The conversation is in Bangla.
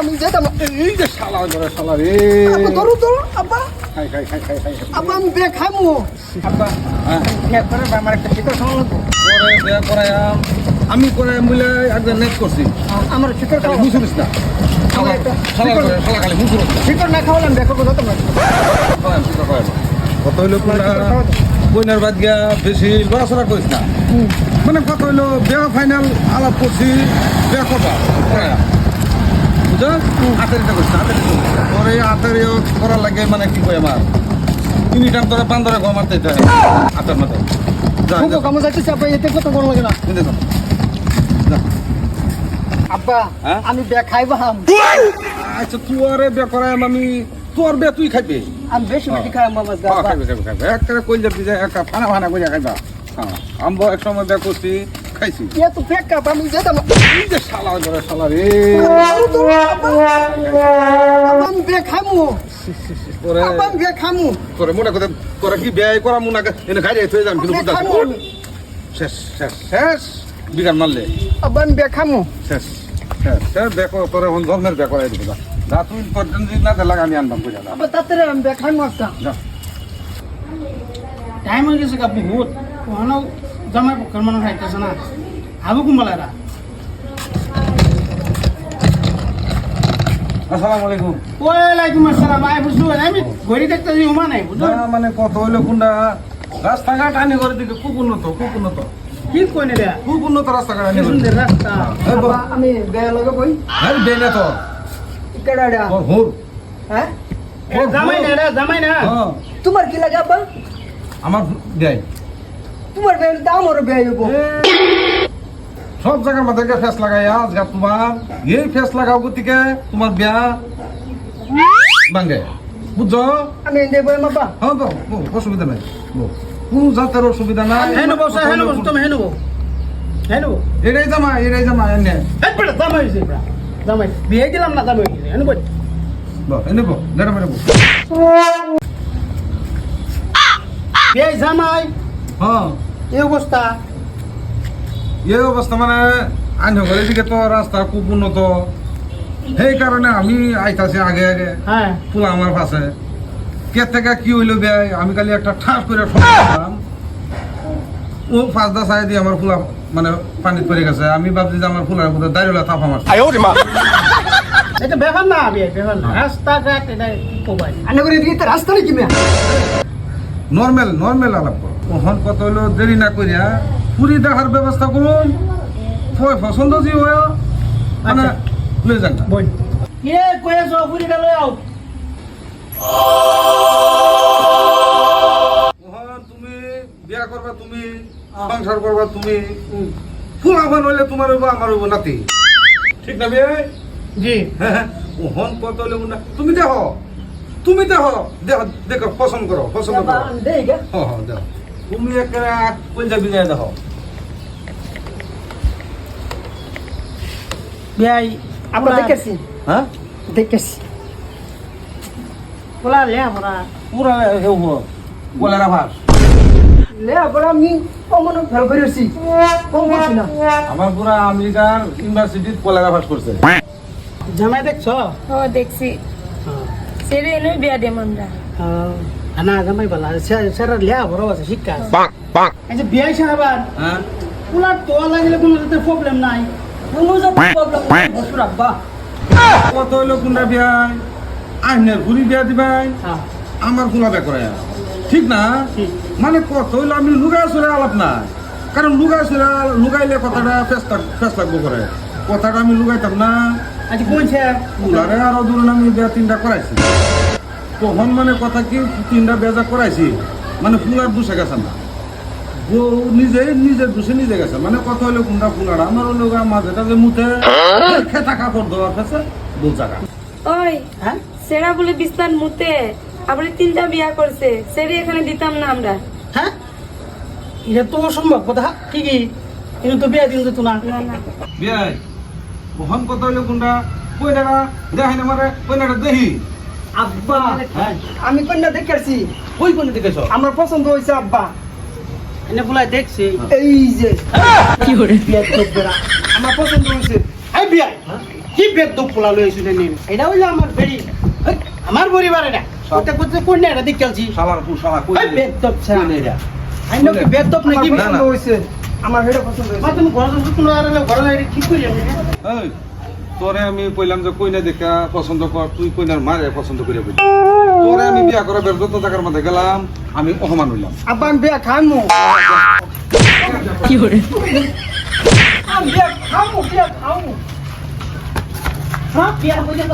আমি যেতাম এই যে শালা করে শালা রে। আব্বা ধরো ধরো আব্বা খাই খাই খাই খাই খাই আব্বা আমি বে খামু আব্বা হ্যাঁ করে আমার একটা শিকড় করে আমি। করে বলে একবার নেট করছি। আমার শিকড় খাওয়া মুসুরিস না। শালা একটা শালা করে শালা খালি শিকড় না। খাওয়ালাম বিয়ে করব তোমার কত হইল কইনার বাদ গিয়া বেশি লড়াচড়া করিস না। মানে কত হইল বিয়া ফাইনাল আলাপ করছি বিয়া করবা করায়া বুঝছ? হাতেরিটা করছি হাতেরি পরে হাতেরি করার লাগে মানে কি কই আমার? তিনি টাইম ধরে পান ধরে ঘর মারতে হয়। হাতের? আমি বে খাইবা আচ্ছা তুয়ারে আমি। তোর বিয়া তুই খাইবে? আমি বেশি বেশি খাই মামা খাইবে খাইবে খাইবে। একটা কইল একটা ফানা ফানা খাইবা। হ্যাঁ আমবো এক সময় বিয়া করছি খাইছি? এ তো ফেক কাপ আমি যেতাম এই যে শালা করে শালা রে। আমি বে খামু। করে আব্বা আমি বে খামু। করে মোটা কথা করে কি ব্যয় করা মুনা এনে খাই থই যাম কিন্তু বে আমি। শেষ শেষ শেষ। বিগান মারলে। আব্বা আমি বে খামু। শেষ শেষ শেষ। দেখো তোর এখন ধর্মের ব্যাপার এই দিবা যা। তুই পর্যন্ত না দে লাগা আমি আনবাম বুঝা যা আব্বা তাড়াতাড়ি আমি বে খামু একটা। টাইম হয়ে গেছে আপনি বহুত ওখানেও জামাই পক্ষের মানুষ খাইতেছে না? আবু কুম্বালারা আসসালামু আলাইকুম। ওয়ালাইকুম আসসালাম। আই বুঝলো আমি ঘড়ি দেখতে যে হুমা নাই বুঝলো না মানে কত হইল কোনটা রাস্তাঘাট আনি করে দিকে খুব উন্নত খুব উন্নত কি কইনে রে খুব উন্নত রাস্তাঘাট আনি সুন্দর রাস্তা আমি বে লগে বই। হ্যাঁ বেনে তো। কেডা তোর হুর। হ্যাঁ জামাই না জামাই না? তোমার কি লাগে আব্বা? আমার দেয় তোমার বে দাম ওর বে হইব। সব জায়গার মধ্যে গিয়ে ফেস লাগাই আজকে তোমার। এই ফেস লাগাও গতিকে তোমার বিয়া ভাঙ্গে বুঝছ? আমি এনে বই মাপা হ্যাঁ তো ও, অসুবিধা নাই ও, কোনো জাতের অসুবিধা নাই হে নেব স্যার হে নেব তুমি হে নেব। হে নেব। এটাই জামা এটাই জামা এনে বেটা জামাই হয়েছে বেটা। জামাই বিয়ে দিলাম না জামাই হয়েছে এনে বল বল, এনে বল, নেড়ে মেরে বল। বিয়ে জামাই হ্যাঁ। এই অবস্থা? এই অবস্থা মানে আইন ঘরের দিকে তো রাস্তা খুব উন্নত। সেই কারণে আমি আইতাছি আগে আগে। হ্যাঁ। ফুলা আমার পাশে। কে থেকে কি হইল ব্যয় আমি খালি একটা ঠাস করে ঠকাম ও পাঁচটা চাই দিয়ে আমার ফুলা মানে পানিত পড়ে গেছে। আমি ভাবছি যে আমার ফুলার মধ্যে দাঁড়িয়ে থাপ আমার এটা ব্যাপার না বিয়ে ব্যাপার না। রাস্তাঘাট এটা কোবাই? আনে করে দিতে রাস্তা নাকি মে নর্মেল নর্মেল আলাপ করো। ওখান কত হইল দেরি না করিয়া পুরি দেখার ব্যবস্থা করুন। পছন্দ যে হয় মানে আচ্ছা। লই যান। বল। কে কয়েছো পুরিটা লই আও? ওখান তুমি বিয়া করবা তুমি সংসার করবা তুমি ফুলা বান হইলে তোমার হইব আমার হইব নাতি। ঠিক না বিয়ে? জি। ওহন কত হইলে না তুমি দেখো তুমি দেখো দেখো দেখো পছন্দ করো পছন্দ করো। আমি দেই গে। হ হ দেখো। তুমি একটা পঞ্জাবি গায়ে দেখো বিয়াই আমরা দেখেছি। হ্যাঁ? দেখেছি। পোলা লে আমরা পুরা হেব বলেরা ভাস লে আবার আমি অমন ফেল করেছি। কম করছি না। আমার পুরা আমেরিকার ইউনিভার্সিটিত কলেরা ভাস করছে। জামাই দেখছ? ও দেখছি। সেরে এনে বিয়া দেম আমরা। না জামাই বলা স্যার লে বড় আছে শিক্ষা এই যে বিয়াই সাহেবার হ্যাঁ। পোলার তোয়া লাগিলে কোনো যাতে প্রবলেম নাই। কোনো যে প্রবলেম বসুর আব্বা। কত হইল কোনটা বিয়াই? আইনের ঘুরি বিয়া দিবাই? হ্যাঁ। আমার ফুলা বিয়া করে ঠিক না? ঠিক। মানে কত হইল আমি লুগাই চলে আলাপ না কারণ লুগাই চলে লুগাইলে কথাটা ফেস ফেস লাগবো করে। কথাটা আমি লুগাইতাম না। আচ্ছা কোন স্যার ফুলারে আরও ধরুন আমি বিয়া তিনটা করাইছি। তখন মানে কথা কি তিনটা বেজা করাইছি? মানে ফুলার দুষে গেছে না। ও নিজে নিজের দুষে নিজে গেছে। মানে কথা হইল কোনটা ফুলার আমার হলো মাঝেটা যে খেতা কাপড় দেওয়ার কাছে দু জায়গা ওই হ্যাঁ? সেরা বলে বিস্তার মুতে আবার তিনটা বিয়া করছে সেরে এখানে দিতাম না আমরা। হ্যাঁ? এটা তো অসম্ভব কথা। কি কিন্তু তো বিয়া দিন তো না। বিয়াই? ওহন কথা হইল কোনটা? কই টাকা দেখাই না মারে কই না দেহি? আব্বা। হ্যাঁ। আমি কন্যা দেখেছি। কই কোন দেখেছ? আমার পছন্দ হয়েছে আব্বা। এনে পোলাই দেখছি। এই যে। কি করে। আমার পছন্দ হয়েছে। এই বিয়া কি বেদ দুঃখ পোলা লই আইছু নেন? এটা হইল আমার বেড়ি। হেই, আমার পরিবার এটা কোতে কোতে কোন না এটা দেখালছি শালার পু শালা কই বেদ দুঃখ ছাড়া। এটা। আইন কি বেদ দুঃখ নাকি? পছন্দ না। হয়েছে। আমার এটা পছন্দ মা হয়েছে তুমি ঘরে ঘরে ঠিক করি আমি এই। তোরে আমি কইলাম যে কইনা দেখা পছন্দ কর তুই কইনার মারে পছন্দ করে বলি। তোরে আমি বিয়া করা বের যত টাকার মধ্যে গেলাম আমি অহমান হইলাম। আব্বা আমি বিয়া খামু। কি করে বিয়া খামু বিয়া খামু। হ্যাঁ বিয়া হইছে